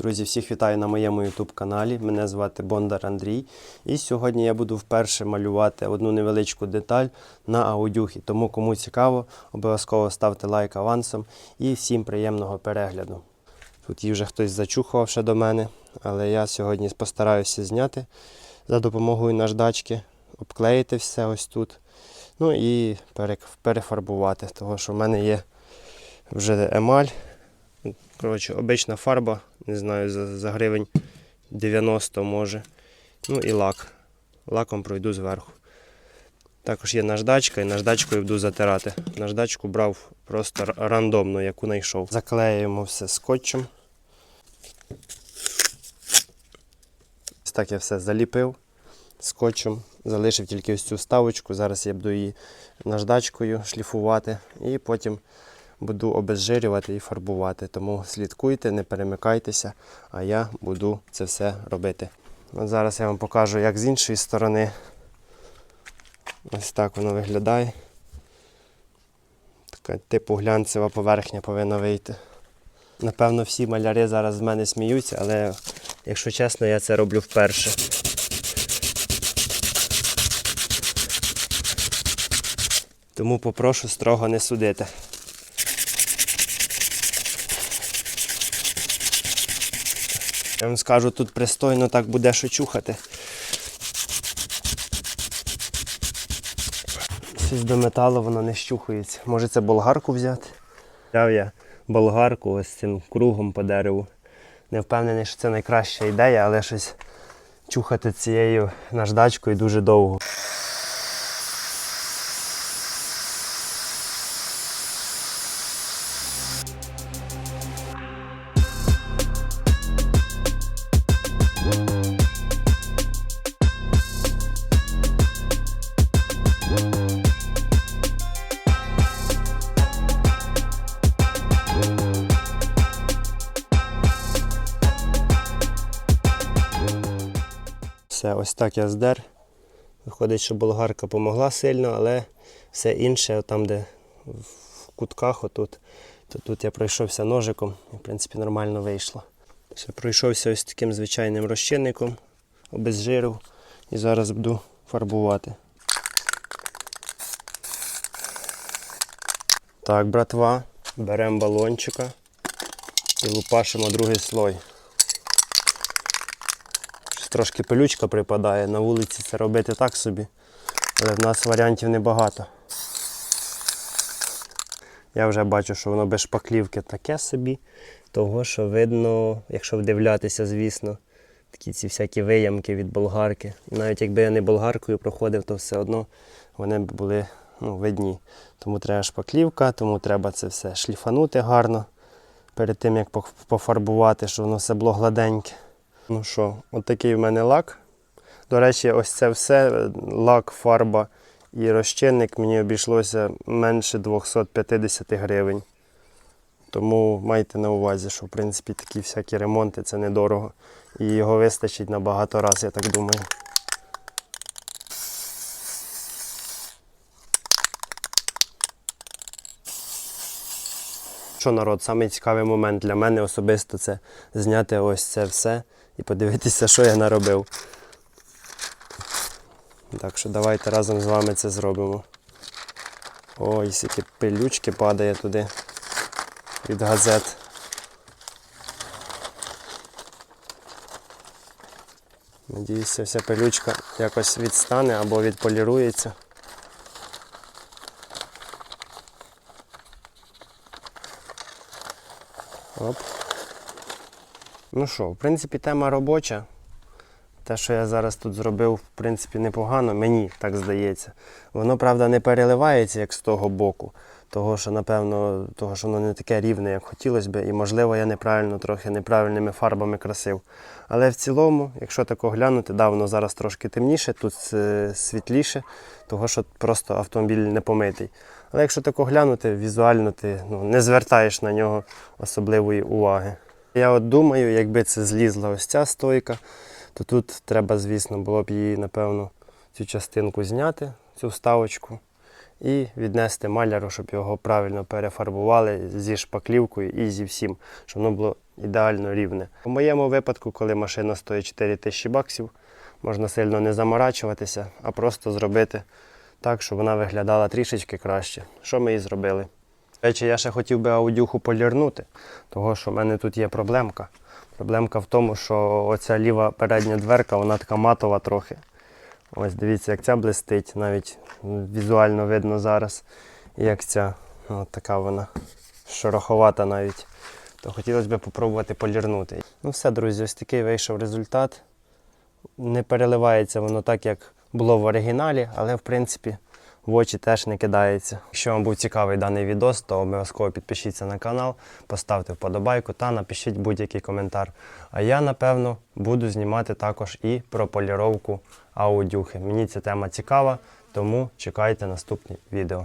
Друзі, всіх вітаю на моєму YouTube каналі. Мене звати Бондар Андрій. І сьогодні я буду вперше малювати одну невеличку деталь на аудюхі. Тому кому цікаво, обов'язково ставте лайк авансом і всім приємного перегляду. Тут її вже хтось зачухував ще до мене, але я сьогодні постараюся зняти за допомогою наждачки, обклеїти все ось тут. Ну і перефарбувати, тому що в мене є вже емаль. Коротше, обична фарба, не знаю, за, за гривень 90 може. Ну і лак. Лаком пройду зверху. Також є наждачка і наждачкою буду затирати. Наждачку брав просто рандомно, яку знайшов. Заклеюємо все скотчем. Ось так я все заліпив скотчем. Залишив тільки ось цю ставочку. Зараз я буду її наждачкою шліфувати і потім буду обезжирювати і фарбувати. Тому слідкуйте, не перемикайтеся, а я буду це все робити. От зараз я вам покажу, як з іншої сторони. Ось так воно виглядає. Така типу глянцева поверхня повинна вийти. Напевно, всі маляри зараз з мене сміються, але якщо чесно, я це роблю вперше. Тому попрошу строго не судити. Я вам скажу, тут пристойно так буде що чухати. Щось до металу воно не щухається. Може це болгарку взяти? Взяв я болгарку ось цим кругом по дереву. Не впевнений, що це найкраща ідея, але щось чухати цією наждачкою дуже довго. Все, ось так я здер. Виходить, що болгарка допомогла сильно, але все інше, там, де в кутках, отут, то тут я пройшовся ножиком і, в принципі, нормально вийшло. Все, пройшовся ось таким звичайним розчинником, обезжирив і зараз буду фарбувати. Так, братва, беремо балончика і лупашимо другий слой. Трошки пилючка припадає, на вулиці це робити так собі, але в нас варіантів небагато. Я вже бачу, що воно без шпаклівки таке собі, того що видно, якщо вдивлятися, звісно, такі ці всякі виямки від болгарки. І навіть якби я не болгаркою проходив, то все одно вони б були ну, видні. Тому треба шпаклівка, тому треба це все шліфанути гарно перед тим, як пофарбувати, щоб воно все було гладеньке. Ну що, от такий в мене лак. До речі, ось це все е, лак, фарба і розчинник мені обійшлося менше 250 гривень. Тому майте на увазі, що в принципі такі всякі ремонти це недорого. І його вистачить на багато разів, я так думаю. Що народ, самий цікавий момент для мене особисто це зняти ось це все і подивитися, що я наробив. Так що давайте разом з вами це зробимо. Ой, скільки пилючки падає туди від газет. Надіюся, вся пилючка якось відстане або відполірується. Оп. Ну що, в принципі, тема робоча. Те, що я зараз тут зробив, в принципі, непогано, мені так здається. Воно, правда, не переливається як з того боку, того, що, напевно, того, що воно не таке рівне, як хотілося б, і, можливо, я неправильно, трохи неправильними фарбами красив. Але в цілому, якщо тако глянути, да, воно зараз трошки темніше, тут е, світліше, того, що просто автомобіль не помитий. Але якщо тако глянути, візуально ти ну, не звертаєш на нього особливої уваги. Я от думаю, якби це злізла ось ця стойка, то тут треба, звісно, було б її, напевно, цю частинку зняти, цю вставочку, і віднести маляру, щоб його правильно перефарбували зі шпаклівкою і зі всім, щоб воно було ідеально рівне. У моєму випадку, коли машина стоїть 4 тисячі баксів, можна сильно не заморачуватися, а просто зробити так, щоб вона виглядала трішечки краще. Що ми і зробили. До речі, я ще хотів би аудюху полірнути, того що в мене тут є проблемка. Проблемка в тому, що оця ліва передня дверка, вона така матова трохи. Ось дивіться, як ця блистить, навіть візуально видно зараз, як ця. От така вона шороховата навіть. То хотілося б попробувати полірнути. Ну все, друзі, ось такий вийшов результат. Не переливається воно так, як було в оригіналі, але в принципі в очі теж не кидається. Якщо вам був цікавий даний відос, то обов'язково підпишіться на канал, поставте вподобайку та напишіть будь-який коментар. А я, напевно, буду знімати також і про поліровку аудюхи. Мені ця тема цікава, тому чекайте наступні відео.